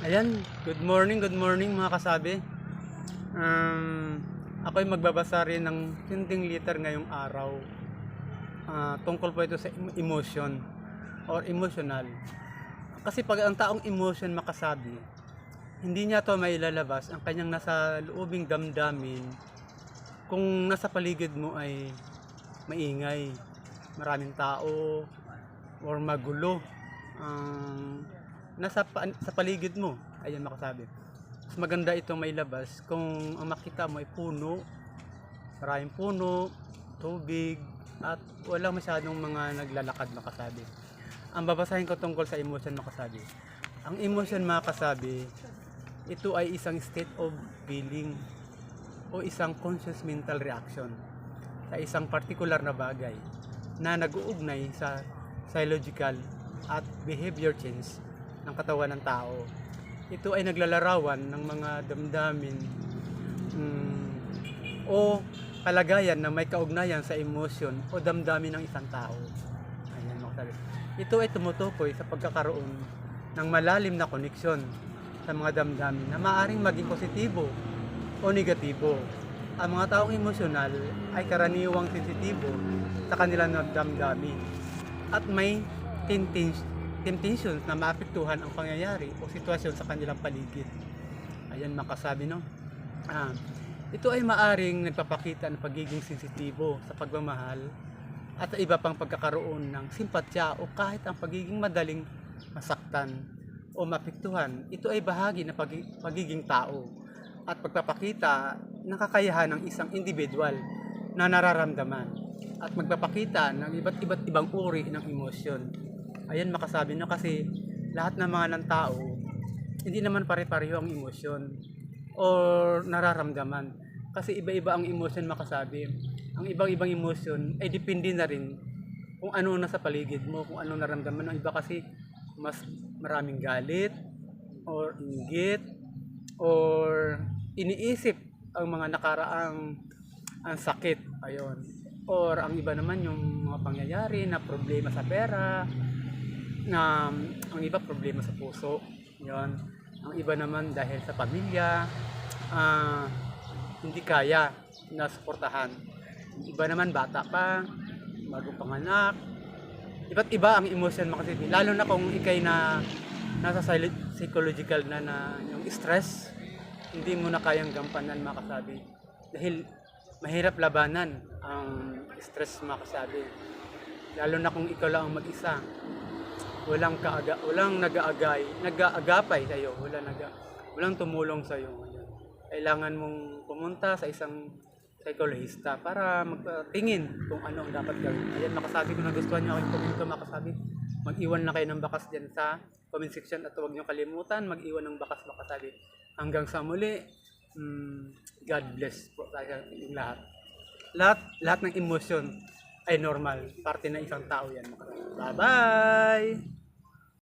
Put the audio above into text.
Ayan, good morning, good morning mga kasabi. Um, ako'y magbabasa rin ng tinting liter ngayong araw. Ah, tungkol po ito sa em- emotion or emotional. Kasi pag ang taong emotion makasabi, hindi niya to may lalabas ang kanyang nasa loobing damdamin kung nasa paligid mo ay maingay, maraming tao, or magulo. ang nasa pa- sa paligid mo, ayan makasabi. Mas maganda itong may labas kung ang makita mo ay puno, maraming puno, tubig, at wala masyadong mga naglalakad makasabi. Ang babasahin ko tungkol sa emotion makasabi. Ang emotion makasabi, ito ay isang state of feeling o isang conscious mental reaction sa isang particular na bagay na nag-uugnay sa psychological at behavior change ng katawan ng tao. Ito ay naglalarawan ng mga damdamin mm, o kalagayan na may kaugnayan sa emosyon o damdamin ng isang tao. Ayan, makasabi. Ito ay tumutukoy sa pagkakaroon ng malalim na koneksyon sa mga damdamin na maaaring maging positibo o negatibo. Ang mga taong emosyonal ay karaniwang sensitibo sa kanilang damdamin at may temptation- temptations na maapektuhan ang pangyayari o sitwasyon sa kanilang paligid. Ayan makasabi no. Ah, ito ay maaring nagpapakita ng pagiging sensitibo sa pagmamahal at iba pang pagkakaroon ng simpatya o kahit ang pagiging madaling masaktan o mapektuhan. Ito ay bahagi ng pagi- pagiging tao at pagpapakita ng kakayahan ng isang individual na nararamdaman at magpapakita ng iba't ibang uri ng emosyon. Ayan makasabi no kasi lahat mga ng tao hindi naman pare-pareho ang emosyon or nararamdaman. Kasi iba-iba ang emosyon makasabi. Ang ibang-ibang emosyon ay depende na rin kung ano nasa paligid mo, kung ano naramdaman ng iba kasi mas maraming galit or inggit or iniisip ang mga nakaraang ang sakit ayon or ang iba naman yung mga pangyayari na problema sa pera na ang iba problema sa puso. Yon ang iba naman dahil sa pamilya ah, hindi kaya na suportahan. Iba naman bata pa bagong panganak. Iba't iba ang emotion makasiti lalo na kung ikay na nasa psy- psychological na na yung stress hindi mo na kayang gampanan makasabi. Dahil mahirap labanan ang stress makasabi. Lalo na kung ikaw lang ang mag-isa walang kaaga walang nag-aagay nag-aagapay sa iyo wala naga walang tumulong sa iyo kailangan mong pumunta sa isang psychologista para magtingin kung ano ang dapat gawin. Ayan, makasabi ko na gustuhan niyo aking komento, makasabi. Mag-iwan na kayo ng bakas dyan sa comment section at huwag niyo kalimutan, mag-iwan ng bakas makasabi. Hanggang sa muli, mm, God bless po tayo lahat. Lahat, lahat ng emosyon ay normal. Parte na isang tao yan. Bye-bye!